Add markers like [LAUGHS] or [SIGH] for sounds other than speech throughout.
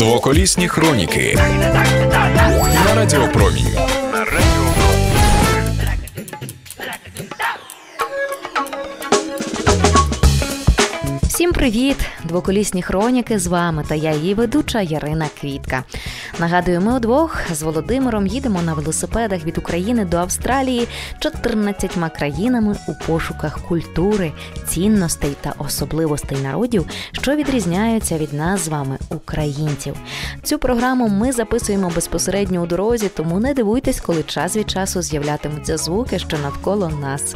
Двоколісні хроніки на Радіопромінь. Всім привіт! Двоколісні хроніки з вами та я її ведуча Ярина Квітка. Нагадую, ми удвох з Володимиром їдемо на велосипедах від України до Австралії 14 країнами у пошуках культури, цінностей та особливостей народів, що відрізняються від нас з вами, українців. Цю програму ми записуємо безпосередньо у дорозі, тому не дивуйтесь, коли час від часу з'являтимуться звуки, що навколо нас.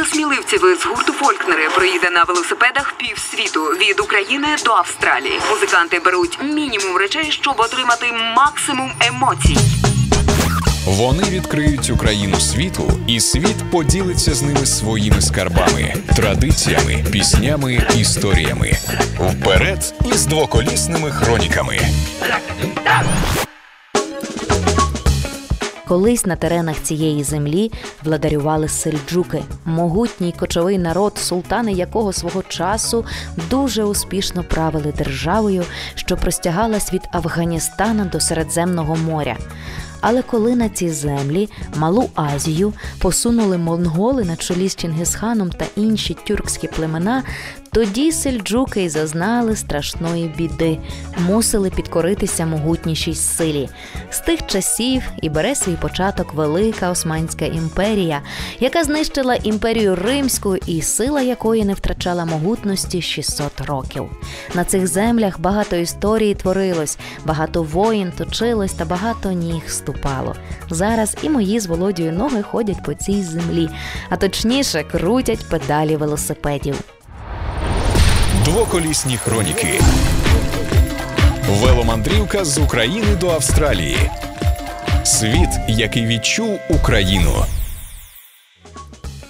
Команда сміливців з гурту Фолькнери приїде на велосипедах півсвіту від України до Австралії. Музиканти беруть мінімум речей, щоб отримати максимум емоцій. Вони відкриють Україну світу, і світ поділиться з ними своїми скарбами, традиціями, піснями, історіями. Вперед із двоколісними хроніками. Колись на теренах цієї землі владарювали сельджуки, могутній кочовий народ, султани якого свого часу дуже успішно правили державою, що простягалась від Афганістана до Середземного моря. Але коли на ці землі, Малу Азію, посунули монголи на чолі з Чингисханом та інші тюркські племена, тоді сельджуки й зазнали страшної біди, мусили підкоритися могутнішій силі. З тих часів і бере свій початок Велика Османська імперія, яка знищила імперію Римську і сила якої не втрачала могутності 600 років. На цих землях багато історії творилось, багато воїн точилось та багато ніг ступало. Зараз і мої з Володією ноги ходять по цій землі, а точніше крутять педалі велосипедів. Двоколісні хроніки. Веломандрівка з України до Австралії. Світ, який відчув Україну.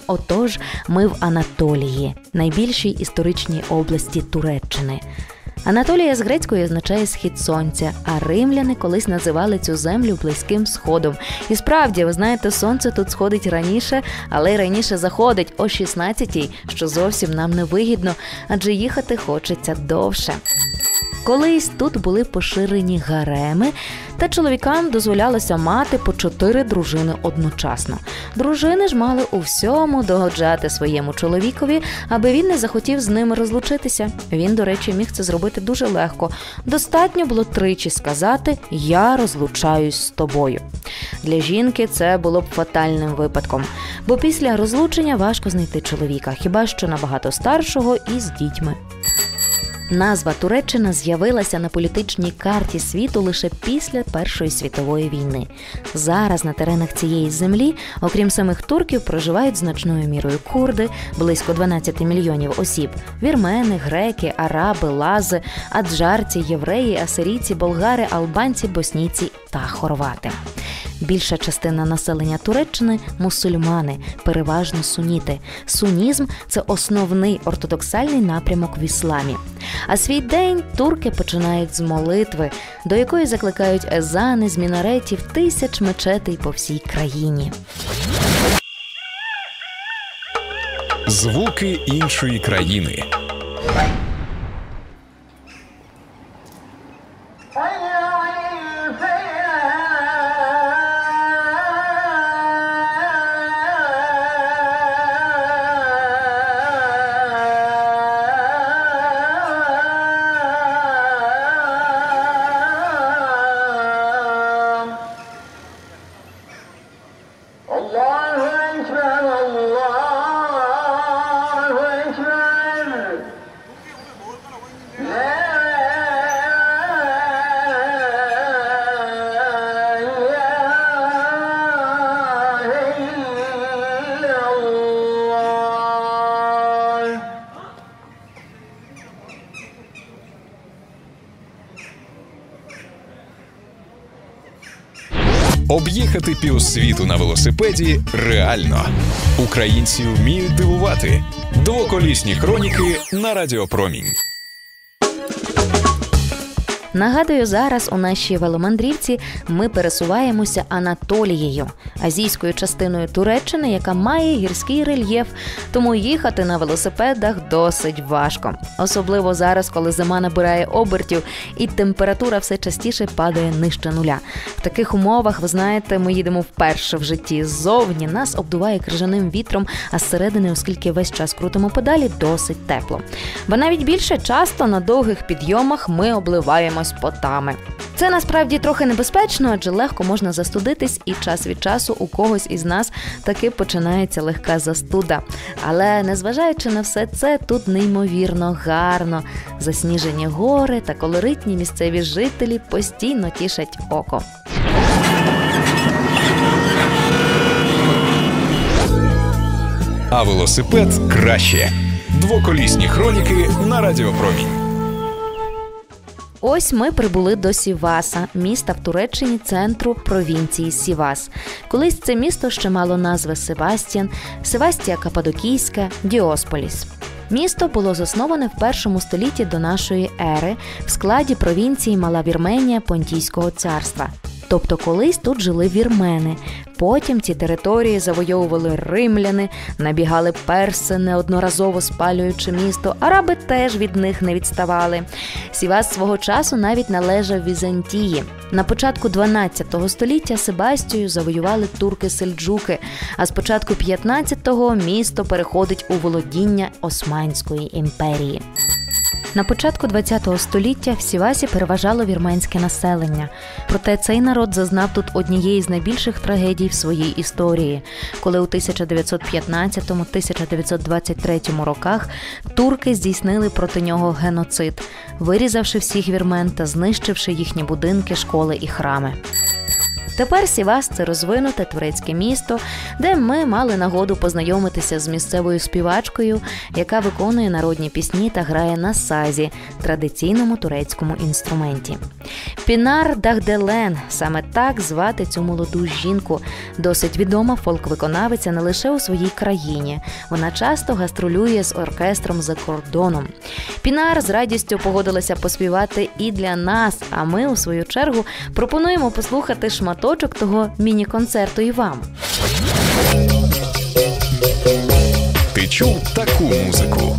Отож, ми в Анатолії, найбільшій історичній області Туреччини. Анатолія з грецької означає схід сонця, а римляни колись називали цю землю близьким сходом. І справді, ви знаєте, сонце тут сходить раніше, але й раніше заходить о 16-й, що зовсім нам не вигідно, адже їхати хочеться довше. Колись тут були поширені гареми, та чоловікам дозволялося мати по чотири дружини одночасно. Дружини ж мали у всьому догоджати своєму чоловікові, аби він не захотів з ними розлучитися. Він, до речі, міг це зробити дуже легко. Достатньо було тричі сказати Я розлучаюсь з тобою. Для жінки це було б фатальним випадком, бо після розлучення важко знайти чоловіка, хіба що набагато старшого і з дітьми. Назва Туреччина з'явилася на політичній карті світу лише після Першої світової війни. Зараз на теренах цієї землі, окрім самих турків, проживають значною мірою курди, близько 12 мільйонів осіб: вірмени, греки, араби, лази, аджарці, євреї, асирійці, болгари, албанці, боснійці та хорвати. Більша частина населення Туреччини мусульмани, переважно суніти. Сунізм це основний ортодоксальний напрямок в ісламі. А свій день турки починають з молитви, до якої закликають езани з мінаретів тисяч мечетей по всій країні. Звуки іншої країни. Об'їхати півсвіту на велосипеді реально. Українці вміють дивувати. Двоколісні хроніки на Радіопромінь. Нагадую, зараз у нашій веломандрівці ми пересуваємося Анатолією, азійською частиною Туреччини, яка має гірський рельєф, тому їхати на велосипедах досить важко. Особливо зараз, коли зима набирає обертів і температура все частіше падає нижче нуля. В таких умовах, ви знаєте, ми їдемо вперше в житті. Ззовні нас обдуває крижаним вітром, а зсередини, оскільки весь час крутимо педалі, досить тепло. Бо навіть більше часто на довгих підйомах ми обливаємось потами. Це насправді трохи небезпечно, адже легко можна застудитись, і час від часу у когось із нас таки починається легка застуда. Але незважаючи на все це, тут неймовірно гарно. Засніжені гори та колоритні місцеві жителі постійно тішать око. А велосипед краще. Двоколісні хроніки на Радіопромінь. Ось ми прибули до Сіваса, міста в Туреччині, центру провінції Сівас. Колись це місто ще мало назви Севастіан, Севастія Кападокійська, Діосполіс. Місто було засноване в першому столітті до нашої ери в складі провінції Мала Вірменія Понтійського царства. Тобто колись тут жили вірмени. Потім ці території завойовували римляни, набігали перси, неодноразово спалюючи місто. Араби теж від них не відставали. Сівас свого часу навіть належав Візантії. На початку 12 століття Себастію завоювали турки-сельджуки, а з початку 15-го місто переходить у володіння Османської імперії. На початку ХХ століття в Сівасі переважало вірменське населення. Проте цей народ зазнав тут однієї з найбільших трагедій в своїй історії, коли у 1915-1923 роках турки здійснили проти нього геноцид, вирізавши всіх вірмен та знищивши їхні будинки, школи і храми. Тепер Сівас це розвинуте турецьке місто, де ми мали нагоду познайомитися з місцевою співачкою, яка виконує народні пісні та грає на сазі, традиційному турецькому інструменті. Пінар Дагделен саме так звати цю молоду жінку. Досить відома фолк-виконавиця не лише у своїй країні. Вона часто гастролює з оркестром за кордоном. Пінар з радістю погодилася поспівати і для нас. А ми, у свою чергу, пропонуємо послухати шматочок того міні-концерту і вам. Ти чув таку музику?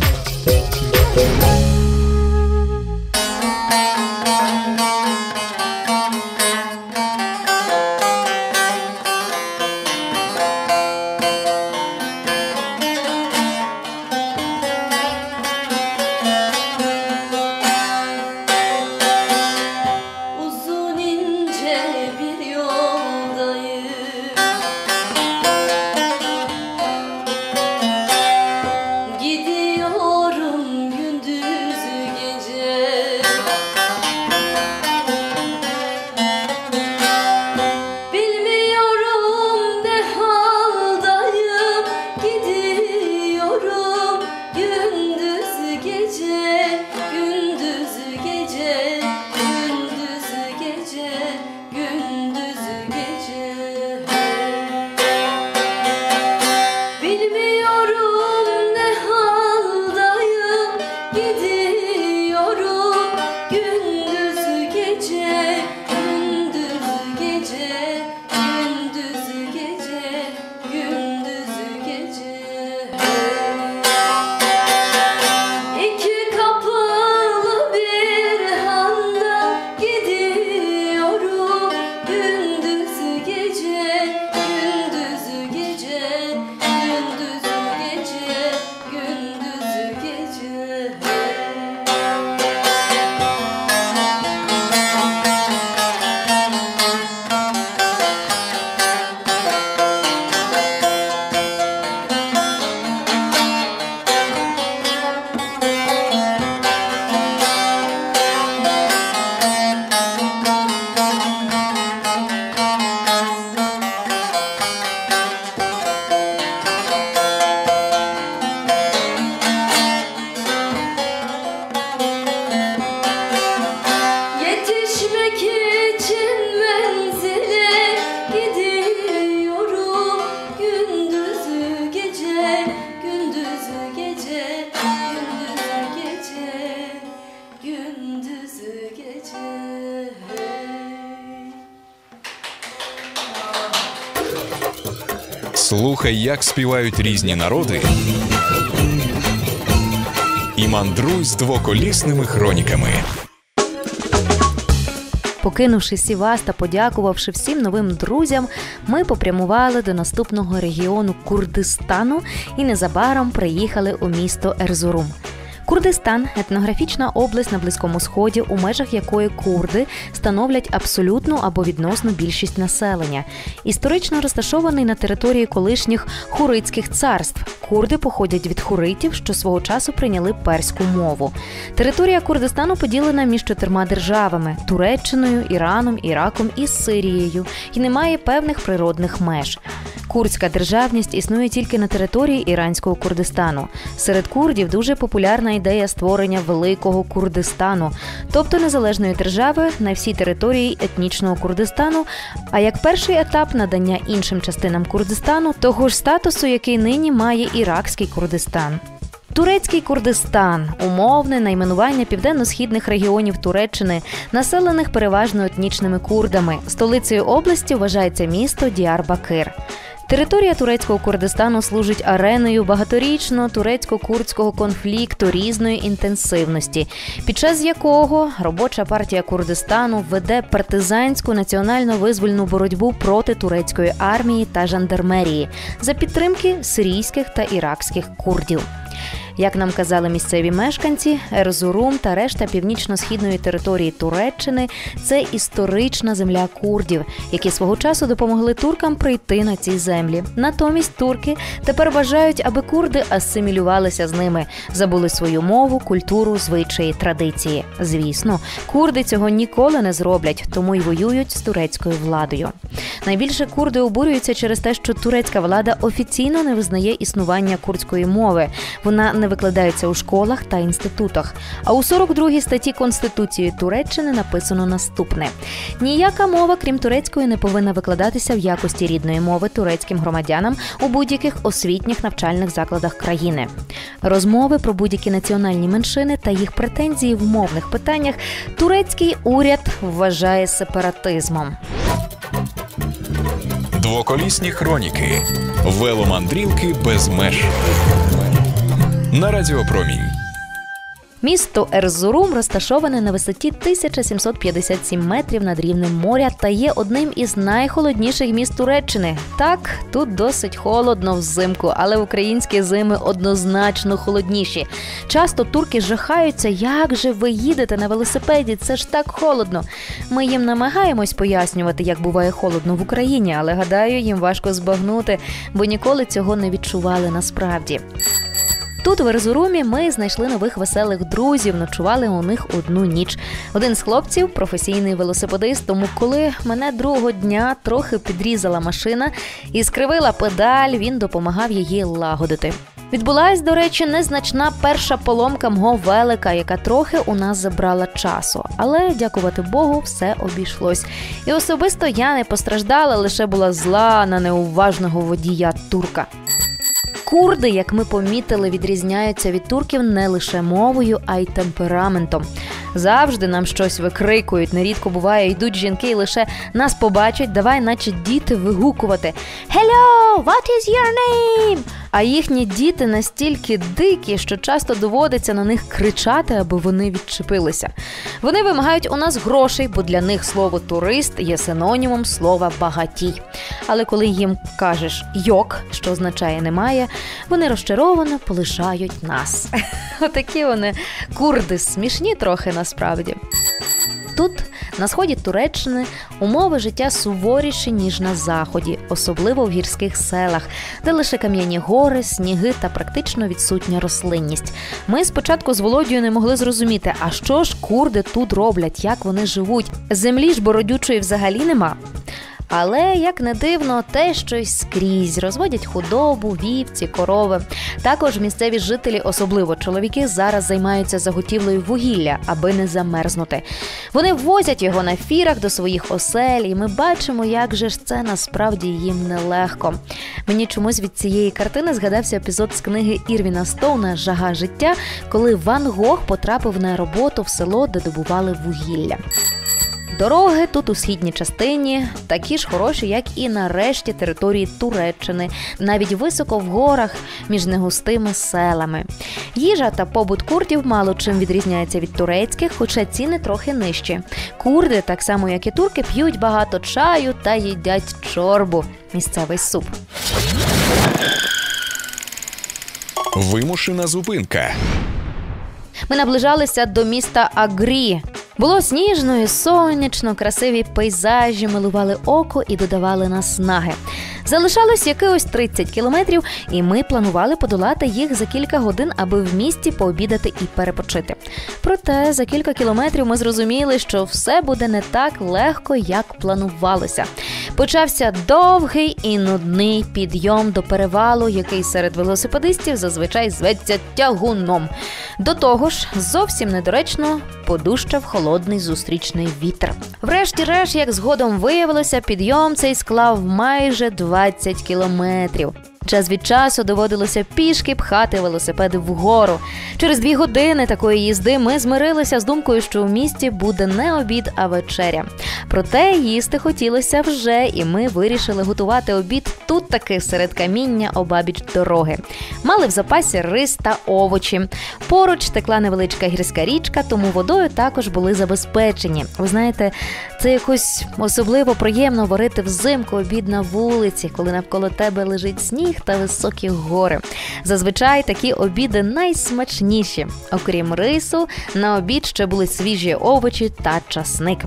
Слухай, як співають різні народи. І мандруй з двоколісними хроніками. Покинувши Сівас та подякувавши всім новим друзям, ми попрямували до наступного регіону Курдистану і незабаром приїхали у місто Ерзурум. Курдистан етнографічна область на Близькому Сході, у межах якої курди становлять абсолютну або відносну більшість населення. Історично розташований на території колишніх хуритських царств. Курди походять від хуритів, що свого часу прийняли перську мову. Територія Курдистану поділена між чотирма державами Туреччиною, Іраном, Іраком і Сирією, і не має певних природних меж. Курдська державність існує тільки на території іранського Курдистану. Серед курдів дуже популярна ідея створення великого Курдистану, тобто незалежної держави на всій території етнічного Курдистану. А як перший етап надання іншим частинам Курдистану того ж статусу, який нині має іракський Курдистан. Турецький Курдистан умовне найменування південно-східних регіонів Туреччини, населених переважно етнічними курдами. Столицею області вважається місто Діарбакир. Територія турецького Курдистану служить ареною багаторічного турецько-курдського конфлікту різної інтенсивності, під час якого робоча партія Курдистану веде партизанську національно-визвольну боротьбу проти турецької армії та жандармерії за підтримки сирійських та іракських курдів. Як нам казали місцеві мешканці, Ерзурум та решта північно-східної території Туреччини це історична земля курдів, які свого часу допомогли туркам прийти на ці землі. Натомість турки тепер бажають, аби курди асимілювалися з ними, забули свою мову, культуру, звичаї, традиції. Звісно, курди цього ніколи не зроблять, тому й воюють з турецькою владою. Найбільше курди обурюються через те, що турецька влада офіційно не визнає існування курдської мови. Вона не викладається у школах та інститутах. А у 42-й статті Конституції Туреччини написано наступне: ніяка мова, крім турецької, не повинна викладатися в якості рідної мови турецьким громадянам у будь-яких освітніх навчальних закладах країни. Розмови про будь-які національні меншини та їх претензії в мовних питаннях турецький уряд вважає сепаратизмом. Двоколісні хроніки. Веломандрівки без меж. На Радіопромінь. Місто Ерзурум розташоване на висоті 1757 метрів над рівнем моря та є одним із найхолодніших міст Туреччини. Так, тут досить холодно взимку, але українські зими однозначно холодніші. Часто турки жахаються, як же ви їдете на велосипеді, це ж так холодно. Ми їм намагаємось пояснювати, як буває холодно в Україні, але гадаю, їм важко збагнути, бо ніколи цього не відчували насправді. Тут, в Ерзурумі, ми знайшли нових веселих друзів, ночували у них одну ніч. Один з хлопців професійний велосипедист, тому коли мене другого дня трохи підрізала машина і скривила педаль, він допомагав її лагодити. Відбулась, до речі, незначна перша поломка мого велика, яка трохи у нас забрала часу. Але, дякувати Богу, все обійшлось. І особисто я не постраждала, лише була зла на неуважного водія турка. Курди, як ми помітили, відрізняються від турків не лише мовою, а й темпераментом. Завжди нам щось викрикують. Нерідко буває, йдуть жінки і лише нас побачать, давай, наче діти, вигукувати Hello, what is your name? А їхні діти настільки дикі, що часто доводиться на них кричати, аби вони відчепилися. Вони вимагають у нас грошей, бо для них слово турист є синонімом слова багатій. Але коли їм кажеш йок, що означає немає, вони розчаровано полишають нас. [LAUGHS] Отакі вони курди смішні трохи насправді. Тут, на сході Туреччини, умови життя суворіші, ніж на заході, особливо в гірських селах, де лише кам'яні гори, сніги та практично відсутня рослинність. Ми спочатку з Володією не могли зрозуміти, а що ж курди тут роблять, як вони живуть. Землі ж бородючої взагалі нема. Але як не дивно, те щось скрізь розводять худобу, вівці, корови. Також місцеві жителі, особливо чоловіки, зараз займаються заготівлею вугілля, аби не замерзнути. Вони ввозять його на фірах до своїх осель, і ми бачимо, як же ж це насправді їм нелегко. Мені чомусь від цієї картини згадався епізод з книги Ірвіна Стоуна Жага життя, коли Ван Гог потрапив на роботу в село, де добували вугілля. Дороги тут у східній частині такі ж хороші, як і на решті території Туреччини, навіть високо в горах між негустими селами. Їжа та побут курдів мало чим відрізняється від турецьких, хоча ціни трохи нижчі. Курди, так само як і турки, п'ють багато чаю та їдять чорбу місцевий суп. Вимушена зупинка. Ми наближалися до міста Агрі. Було сніжно і сонячно, красиві пейзажі милували око і додавали наснаги. Залишалось якихось 30 кілометрів, і ми планували подолати їх за кілька годин, аби в місті пообідати і перепочити. Проте за кілька кілометрів ми зрозуміли, що все буде не так легко, як планувалося. Почався довгий і нудний підйом до перевалу, який серед велосипедистів зазвичай зветься тягуном. До того ж, зовсім недоречно подущав холодний зустрічний вітер. Врешті-решт, як згодом виявилося, підйом цей склав майже 20 кілометрів. Час від часу доводилося пішки пхати велосипеди вгору. Через дві години такої їзди ми змирилися з думкою, що у місті буде не обід, а вечеря. Проте їсти хотілося вже, і ми вирішили готувати обід тут таки серед каміння обабіч дороги. Мали в запасі рис та овочі. Поруч текла невеличка гірська річка, тому водою також були забезпечені. Ви знаєте, це якось особливо приємно варити взимку обід на вулиці, коли навколо тебе лежить сніг та високі гори. Зазвичай такі обіди найсмачніші. Окрім рису, на обід ще були свіжі овочі та часник.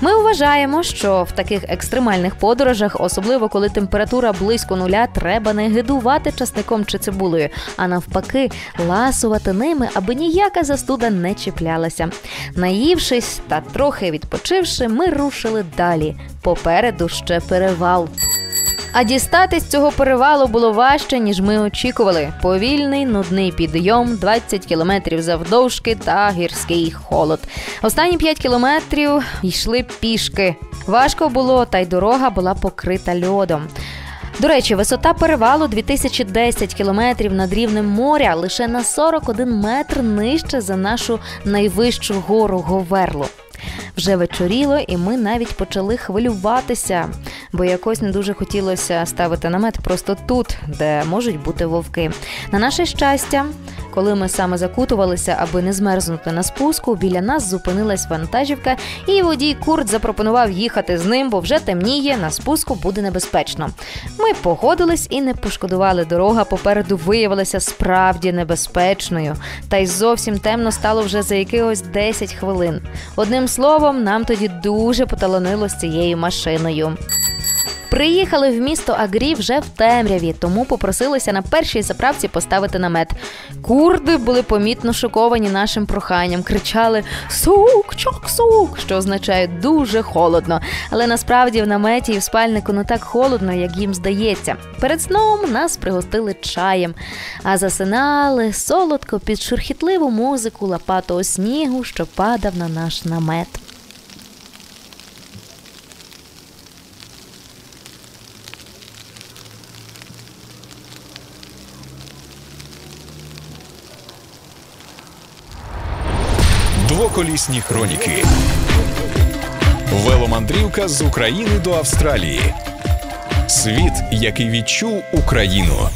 Ми вважаємо, що в таких екстремальних подорожах, особливо коли температура близько нуля, треба не гидувати часником чи цибулею, а навпаки, ласувати ними, аби ніяка застуда не чіплялася. Наївшись та трохи відпочивши, ми рушили далі. Попереду ще перевал. А дістатись цього перевалу було важче, ніж ми очікували. Повільний, нудний підйом, 20 кілометрів завдовжки та гірський холод. Останні 5 кілометрів йшли пішки. Важко було, та й дорога була покрита льодом. До речі, висота перевалу 2010 кілометрів над рівнем моря лише на 41 метр нижче за нашу найвищу гору Говерлу. Вже вечоріло, і ми навіть почали хвилюватися, бо якось не дуже хотілося ставити намет просто тут, де можуть бути вовки. На наше щастя, коли ми саме закутувалися, аби не змерзнути на спуску, біля нас зупинилась вантажівка, і водій Курт запропонував їхати з ним, бо вже темніє, на спуску буде небезпечно. Ми погодились і не пошкодували. Дорога попереду виявилася справді небезпечною, та й зовсім темно стало вже за якихось 10 хвилин. Одним словом, нам тоді дуже поталанило з цією машиною. Приїхали в місто Агрі вже в темряві, тому попросилися на першій заправці поставити намет. Курди були помітно шоковані нашим проханням, кричали Сук, чок, сук, що означає дуже холодно. Але насправді в наметі і в спальнику не так холодно, як їм здається. Перед сном нас пригостили чаєм, а засинали солодко під шурхітливу музику лопатого снігу, що падав на наш намет. Двоколісні хроніки. Веломандрівка з України до Австралії. Світ, який відчув Україну.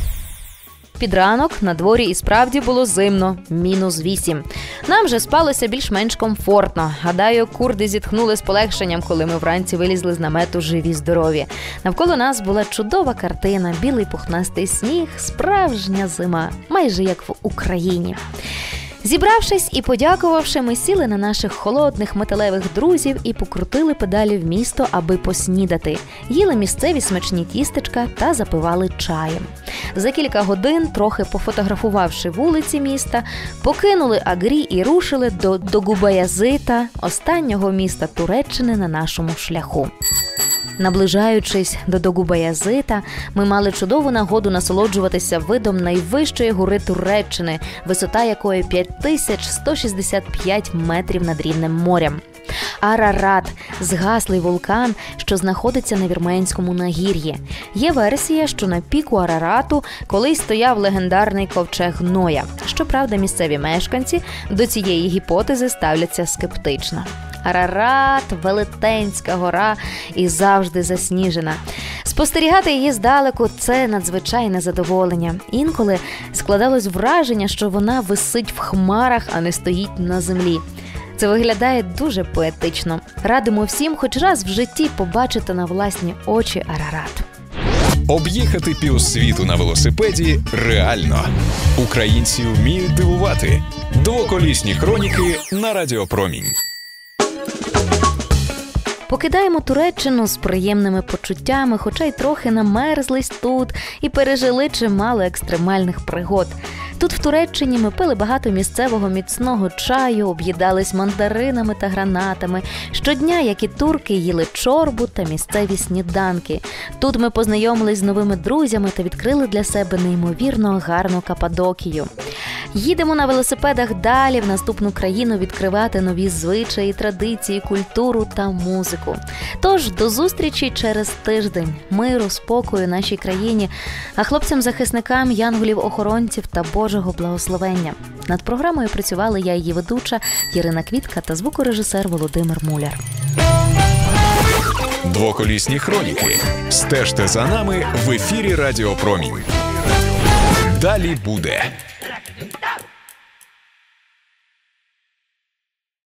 Під ранок на дворі і справді було зимно, мінус вісім. Нам же спалося більш-менш комфортно. Гадаю, курди зітхнули з полегшенням, коли ми вранці вилізли з намету живі здорові. Навколо нас була чудова картина, білий пухнастий сніг, справжня зима, майже як в Україні. Зібравшись і подякувавши, ми сіли на наших холодних металевих друзів і покрутили педалі в місто, аби поснідати. Їли місцеві смачні тістечка та запивали чаєм. За кілька годин, трохи пофотографувавши вулиці міста, покинули Агрі і рушили до Догубаязита, останнього міста Туреччини на нашому шляху. Наближаючись до Догубаязита, ми мали чудову нагоду насолоджуватися видом найвищої гори Туреччини, висота якої 5165 метрів над рівнем морем. Арарат згаслий вулкан, що знаходиться на вірменському нагір'ї. Є версія, що на піку Арарату колись стояв легендарний ковчег Ноя. Щоправда, місцеві мешканці до цієї гіпотези ставляться скептично. Арарат, велетенська гора і завжди засніжена. Спостерігати її здалеку це надзвичайне задоволення. Інколи складалось враження, що вона висить в хмарах, а не стоїть на землі. Це виглядає дуже поетично. Радимо всім хоч раз в житті побачити на власні очі Арарат. Об'їхати півсвіту на велосипеді реально. Українці вміють дивувати. Двоколісні хроніки на Радіопромінь. Покидаємо Туреччину з приємними почуттями, хоча й трохи намерзлись тут і пережили чимало екстремальних пригод. Тут в Туреччині ми пили багато місцевого міцного чаю, об'їдались мандаринами та гранатами. Щодня, як і турки, їли чорбу та місцеві сніданки. Тут ми познайомились з новими друзями та відкрили для себе неймовірно гарну Кападокію. Їдемо на велосипедах далі в наступну країну відкривати нові звичаї, традиції, культуру та музику. Тож до зустрічі через тиждень, миру, спокою нашій країні, а хлопцям-захисникам, янголів-охоронців та Божого благословення. Над програмою працювали я, її ведуча Ірина Квітка та звукорежисер Володимир Муляр. Двоколісні хроніки. Стежте за нами в ефірі Радіопромінь. Далі буде.